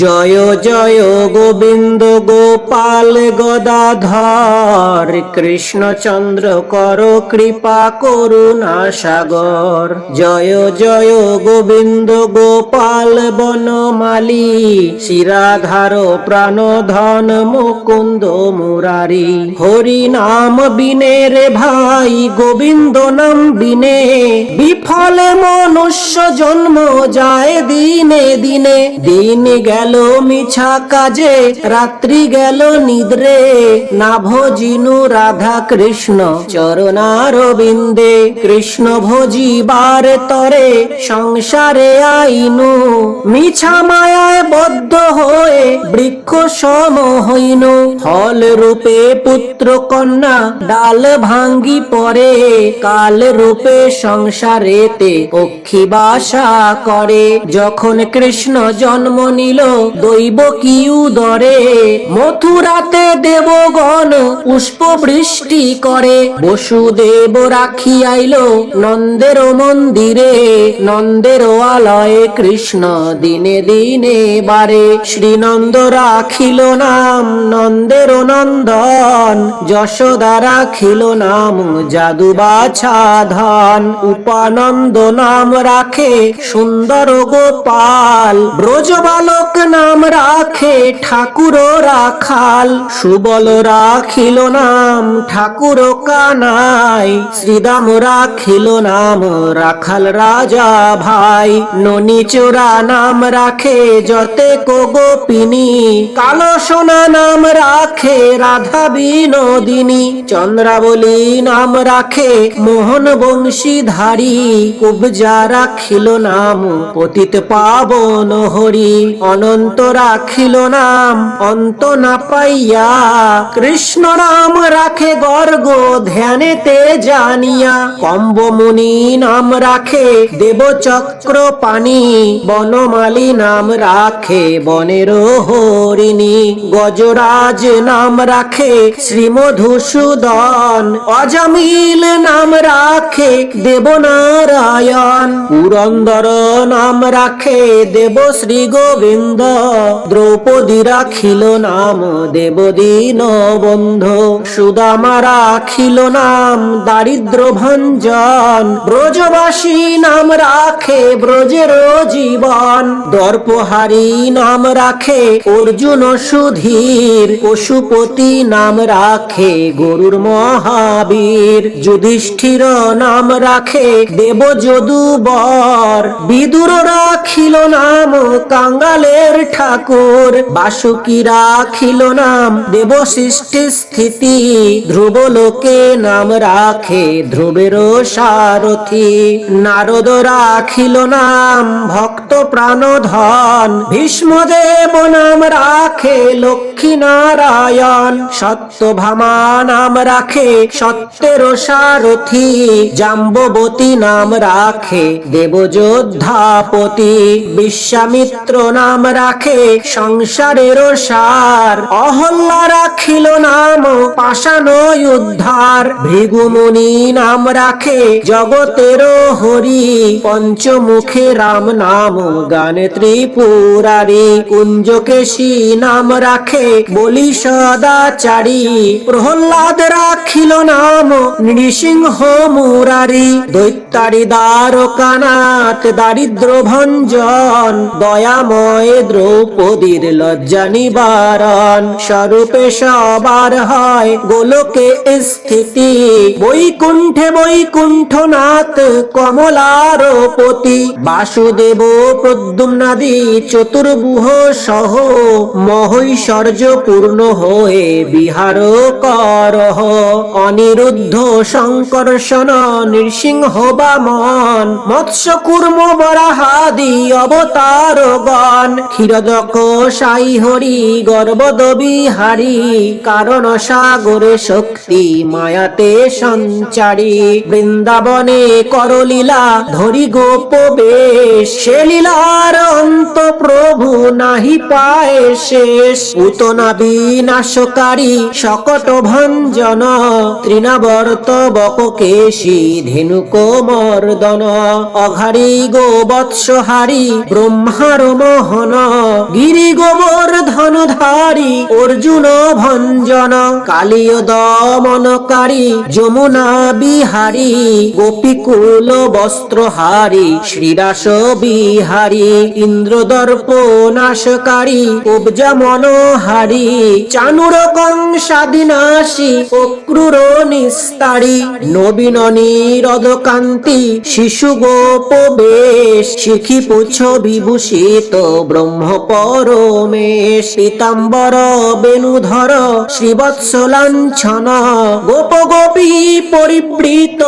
জয় জয় গোবিন্দ গোপাল গদাধর, কৃষ্ণচন্দ্র কর কৃপা করুণা সাগর। জয় জয় গোবিন্দ গোপাল বনমালী শিরাধার প্রাণধন মুকুন্দ মুরারি। হরি নাম বিনে ভাই, গোবিন্দ নাম বিনে। বিফলে মনুষ্য জন্ম যায় দিনে দিনে, দিন গেল মিছা কাজে, রাত্রি গেল নিদ্রে। না ভজিনু রাধা কৃষ্ণ চরণারবিন্দে কৃষ্ণ ভজিবার তরে, সংসারে আইনু। মিছা মায়ায় বদ্ধ হয়ে, বৃক্ষ সম হইনু। ফল রূপে পুত্র কন্যা, ডাল ভাঙ্গি পরে। কাল রূপে সংসারেতে অক্ষী বাসা করে। যখন কৃষ্ণ জন্ম নিল দৈব কি উদরে মথুরাতে দেবগণ পুষ্প বৃষ্টি করে। বসুদেব রাখি আইল নন্দের মন্দিরে। নন্দের আলয়ে কৃষ্ণ দিনে দিনে বারে। শ্রীনন্দ রাখিল নাম, নন্দের নন্দন। যশোদা রাখিল নাম জাদু ধন উপানন্দ নাম রাখে সুন্দর গোপাল। ব্রজ বালক নাম রাখে ঠাকুর রাখাল। সুবল রাখিল নাম ঠাকুর কানাই। শ্রীদাম রাখিল নাম রাখাল রাজা ভাই। ননি নাম রাখে যতে গোপিনী কালো সোনা নাম রাখে রাধা বিনোদিনী। চন্দ্রাবলী নাম রাখে মোহন বংশীধারী। কুবজা রাখিল নাম পতিত পাবন হরি। অনন্ত রাখিল নাম, অন্ত না পাইয়া কৃষ্ণ নাম রাখে গর্গ, ধ্যানেতে জানিয়া। কম্বমুনি নাম রাখে দেবচক্র পানি বনমালী নাম রাখে বনের হরিণী। গজরাজ নাম রাখে শ্রীমধুসূদন, অজামিল নাম রাখে দেবনারায়ণ। পুরন্দর নাম রাখে দেব শ্রী গোবিন্দ। দ্রৌপদী রাখিল নাম, দেবদীন বন্ধু। সুদামা রাখিল নাম, দারিদ্র ভঞ্জন। ব্রজবাসী নাম রাখে ব্রজের জীবন। দর্পহারি নাম রাখে অর্জুন সুধীর। পশুপতি নাম রাখে গরুর মহাবীর। যুধিষ্ঠির নাম রাখে দেব যদুবর বিদুর রাখিল নাম কাঙ্গালের ঠাকুর, বাসুকি রাখিল নাম দেব সৃষ্টি স্থিতি। ধ্রুব লোকে নাম রাখে, ধ্রুবের সারথি। নারদ রাখিল নাম, ভক্ত প্রাণধন। ভীষ্মদেব নাম রাখে লক্ষ্মী নারায়ণ সত্যভামা নাম রাখে, সত্যের সারথি। জাম্ববতী নাম রাখে, দেবযোদ্ধাপতি। বিশ্বামিত্র নাম রাখে সংসারের সার। অহল্লা রাখিল নাম পাষাণ উদ্ধার। ভৃগুমুনি নাম রাখে জগতের হরি। পঞ্চমুখে রাম নাম গানে ত্রিপুরারি। কুঞ্জকেশী নাম রাখে বলি সদাচারী। প্রহ্লাদ রাখিল নাম নৃসিংহ মুরারি। দৈত্যারি দ্বারকানাথ দারিদ্র ভঞ্জন। দয়াময় দ্রৌপদীর লজ্জা নিবারণ স্বরূপে সবার হয় গোলকে স্থিতি। বৈকুণ্ঠে বৈকুণ্ঠনাথ কমলার পতি বাসুদেব প্রদ্যুম্নাদি চতুর্বুহ সহ মহৈশ্বর্য পূর্ণ হয়ে বিহার করহ। অনিরুদ্ধ সংকর্ষণ নৃসিংহ বামন মৎস্য কুর্ম বরাহাদি অবতারগণ ক্ষীরদক সাই হরি গর্বদ বিহারি কারণ সাগরে শক্তি মায়াতে সঞ্চারী। বৃন্দাবনে করলীলা ধরি গোপ বেশ, সে লীলার অন্ত প্রভু নাহি পায় শেষ। পুতনা বিনাশকারী শকট ভঞ্জন, তৃণাবর্ত বককেশী ধেনুক মর্দন। অঘারি গো বৎসহারি ব্রহ্মার মোহন গিরি গোবর ধনধারী, অর্জুন ভঞ্জন কালীয় দমনকারী যমুনা বিহারী, গোপীকুল বস্ত্রহারী, শ্রীরাস বিহারী ইন্দ্রদর্প নাশকারী উপজা মনোহারী চানুর কংসাদিনাশী অক্রুর নিস্তারী, নবীন নীরদ কান্তি শিশু গোপ বেশ শিখি পুচ্ছ বিভূষিত ব্রহ্ম পরমেশ পীতাম্বর বেণুধর শ্রীবৎস লাঞ্ছন গোপ গোপী পরিবৃত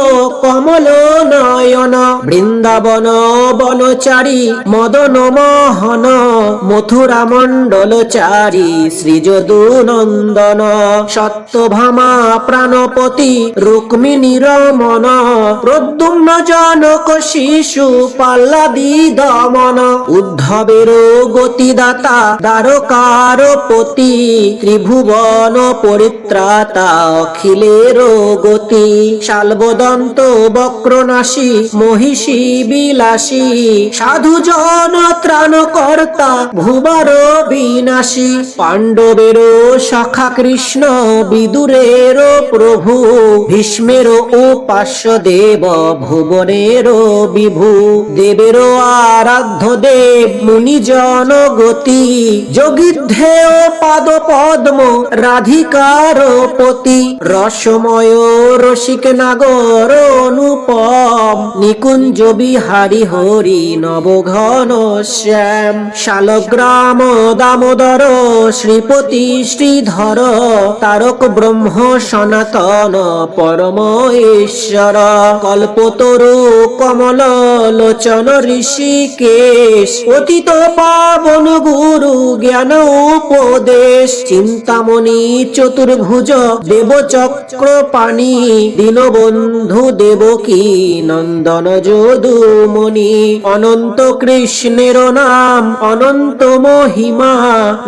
কমল নয়ন বৃন্দাবন বনচারী মদন মোহন মথুরা মণ্ডলচারী শ্রীযদু নন্দন সত্যভামা প্রাণপতি রুক্মিণী রমন। প্রদ্যুম্ন জনক শিশু পাল্লাদি দমন। উদ্ধবের গতিদাতা, দ্বারকার পতি, ত্রিভুবন পরিত্রাতা, অখিলের গতি, শালবদন্ত বক্রনাশী, মহিষী বিলাসী সাধু জন ত্রাণকর্তা ভুবার বিনাশী, পাণ্ডবের সখা কৃষ্ণ, বিদুরের প্রভু, ভীষ্মের উপাস্য দেব ভুবনের বিভু, দেবের আরাধ্য দেব, মুনিজন গতি যোগিদ্ধেয় পাদ পদ্ম রাধিকার পতি, রসময় রসিক নাগর অনুপম, নিকুঞ্জ বিহারি হরি নবঘন শ্যাম, শালগ্রাম দামোদর শ্রীপতি শ্রীধর, তারক ব্রহ্ম সনাতন পরম ঈশ্বর কল্পতরু কমল লোচন ঋষিকেশ, অতীত পাবন গুরু জ্ঞান উপদেশ, চিন্তামণি চতুর্ভুজ দেবচক্র পাণি, দীনবন্ধু দেবকী নন্দন যদুমণি, অনন্ত কৃষ্ণের নাম, অনন্ত মহিমা,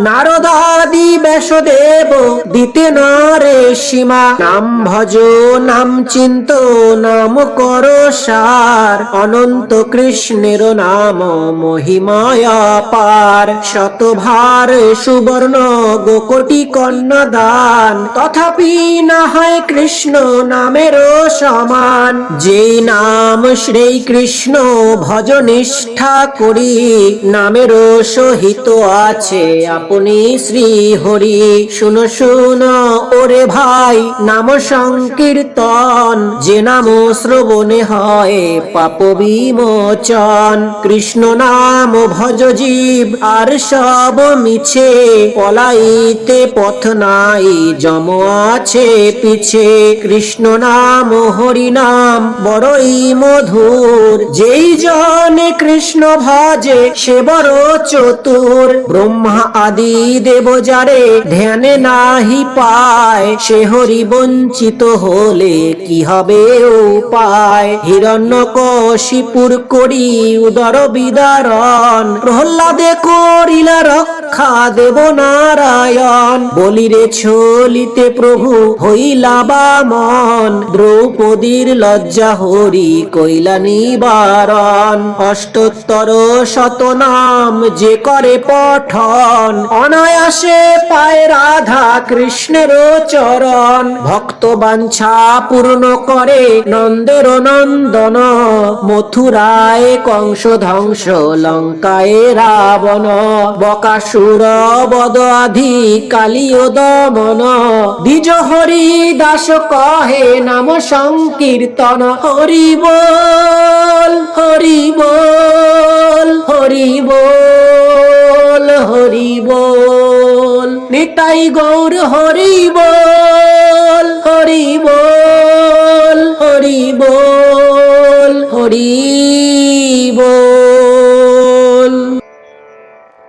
নারদাদি ব্যাসদেব, দিতে না রে সীমা, নাম ভজ, নাম চিন্ত, নাম কর সার, অনন্ত কৃষ্ণের নাম মহিমায়া পার শতভার সুবর্ণ গোকটি কন্যা দান তথাপি না হয় কৃষ্ণ নামের সমান। যেই নাম শ্রী কৃষ্ণ ভজ নিষ্ঠা করি নামের সহিত আছে আপনি শ্রী হরি শুনো শুনো, ওরে ভাই, নাম সংকীর্তন, যে নাম শ্রবণে হয় পাপ বিমোচন। কৃষ্ণ নাম ভজ জীব আর সব মিছে, পলাইতে পথ নাই, জম আছে পিছে। কৃষ্ণ নাম, হরি নাম, বড়ই মধুর। যেই জনে কৃষ্ণ ভজে, সে বড় চতুর। ব্রহ্মা আদি দেব যারে, ধ্যানে নাহি পায়, সে হরি বঞ্চিত হলে কি হবে উপায়? হিরণ্য কশিপুর করি উদর বিদারণ, প্রহ্লাদে করিলা রক্ষা দেব নারায়ণ। বলিরে ছলিতে প্রভু হইলা বামন দ্রৌপদীর লজ্জা হরি কইলা নিবারণ। অষ্টোত্তর শতনাম যে করে পঠন। অনায়াসে পায় রাধা কৃষ্ণের চরণ। ভক্ত বাঞ্ছা পূর্ণ করে নন্দের নন্দন। মথুরায় কংস ধ্বংস, লঙ্কায় রাবণ বকাসুর বদ আধি কালীয় দমন। দ্বিজ হরি দাস কহে, নাম সংকীর্তন হরি বল হরি বল হরি বল হরি বল। নিতাই গৌর হরি বল